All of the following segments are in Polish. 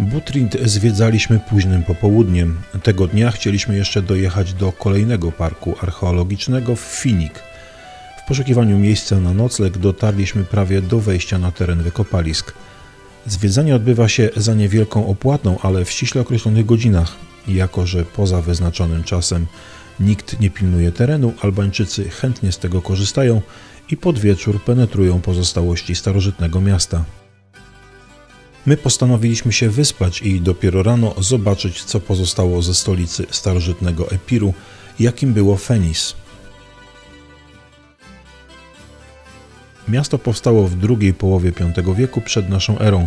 Butrint zwiedzaliśmy późnym popołudniem. Tego dnia chcieliśmy jeszcze dojechać do kolejnego parku archeologicznego w Finik. W poszukiwaniu miejsca na nocleg dotarliśmy prawie do wejścia na teren wykopalisk. Zwiedzanie odbywa się za niewielką opłatą, ale w ściśle określonych godzinach. Jako, że poza wyznaczonym czasem nikt nie pilnuje terenu, Albańczycy chętnie z tego korzystają i pod wieczór penetrują pozostałości starożytnego miasta. My postanowiliśmy się wyspać i dopiero rano zobaczyć, co pozostało ze stolicy starożytnego Epiru, jakim było Fenis. Miasto powstało w drugiej połowie V wieku przed naszą erą.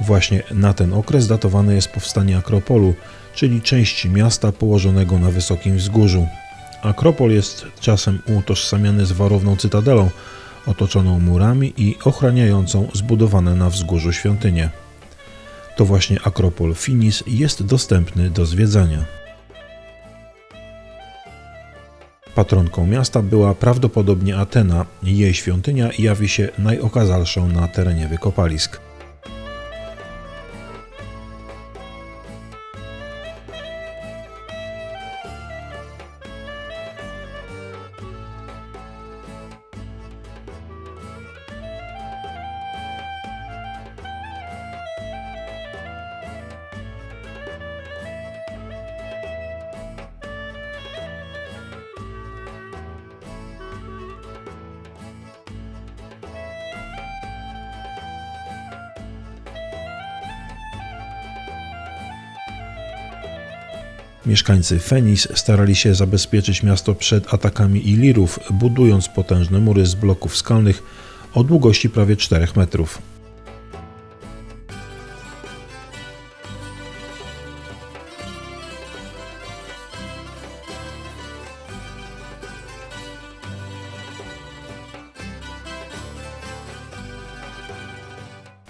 Właśnie na ten okres datowane jest powstanie Akropolu, czyli części miasta położonego na wysokim wzgórzu. Akropol jest czasem utożsamiany z warowną cytadelą, otoczoną murami i ochraniającą zbudowane na wzgórzu świątynie. To właśnie Akropol Finis jest dostępny do zwiedzania. Patronką miasta była prawdopodobnie Atena. Jej świątynia jawi się najokazalszą na terenie wykopalisk. Mieszkańcy Fenis starali się zabezpieczyć miasto przed atakami Ilirów, budując potężne mury z bloków skalnych o długości prawie 4 metrów.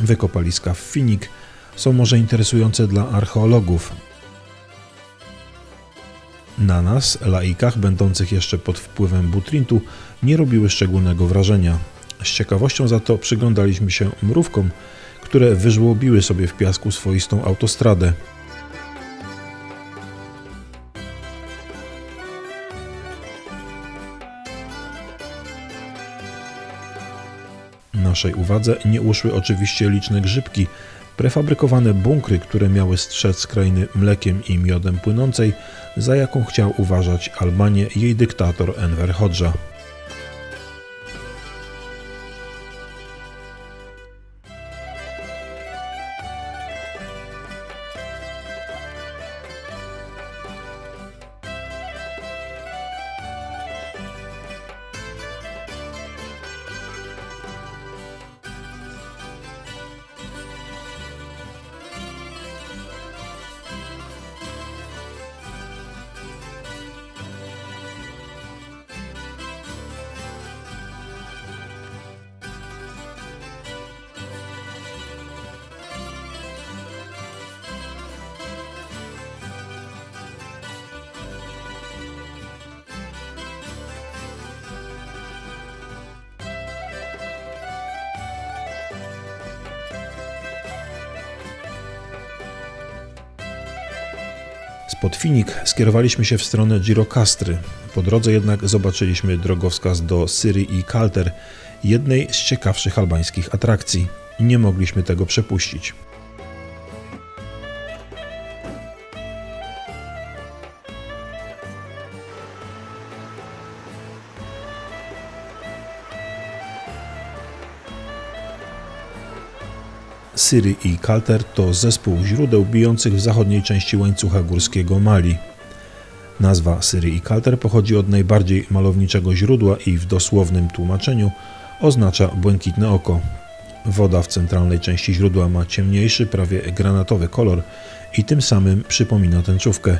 Wykopaliska w Finik są może interesujące dla archeologów, na nas, laikach będących jeszcze pod wpływem butrintu, nie robiły szczególnego wrażenia. Z ciekawością za to przyglądaliśmy się mrówkom, które wyżłobiły sobie w piasku swoistą autostradę. Naszej uwadze nie uszły oczywiście liczne grzybki, prefabrykowane bunkry, które miały strzec krainy mlekiem i miodem płynącej, za jaką chciał uważać Albanię jej dyktator Enver Hodża. Spod Finik skierowaliśmy się w stronę Girokastry. Po drodze jednak zobaczyliśmy drogowskaz do Syrii i Kalter, jednej z ciekawszych albańskich atrakcji. Nie mogliśmy tego przepuścić. Syry i Kalter to zespół źródeł bijących w zachodniej części łańcucha górskiego Mali. Nazwa Syry i Kalter pochodzi od najbardziej malowniczego źródła i w dosłownym tłumaczeniu oznacza błękitne oko. Woda w centralnej części źródła ma ciemniejszy, prawie granatowy kolor i tym samym przypomina tęczówkę.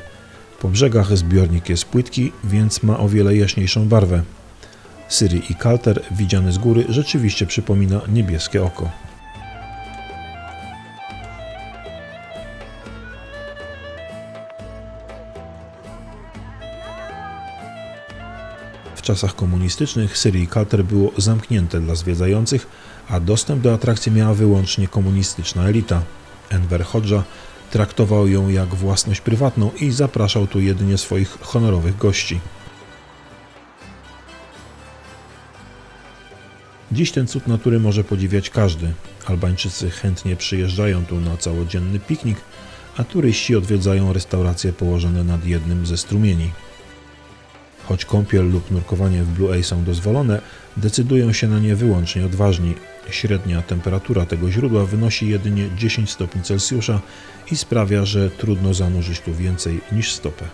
Po brzegach zbiornik jest płytki, więc ma o wiele jaśniejszą barwę. Syry i Kalter, widziany z góry, rzeczywiście przypomina niebieskie oko. Czasach komunistycznych Syrii Kalter było zamknięte dla zwiedzających, a dostęp do atrakcji miała wyłącznie komunistyczna elita. Enver Hodża traktował ją jak własność prywatną i zapraszał tu jedynie swoich honorowych gości. Dziś ten cud natury może podziwiać każdy. Albańczycy chętnie przyjeżdżają tu na całodzienny piknik, a turyści odwiedzają restauracje położone nad jednym ze strumieni. Choć kąpiel lub nurkowanie w Blue Eye są dozwolone, decydują się na nie wyłącznie odważni. Średnia temperatura tego źródła wynosi jedynie 10 stopni Celsjusza i sprawia, że trudno zanurzyć tu więcej niż stopę.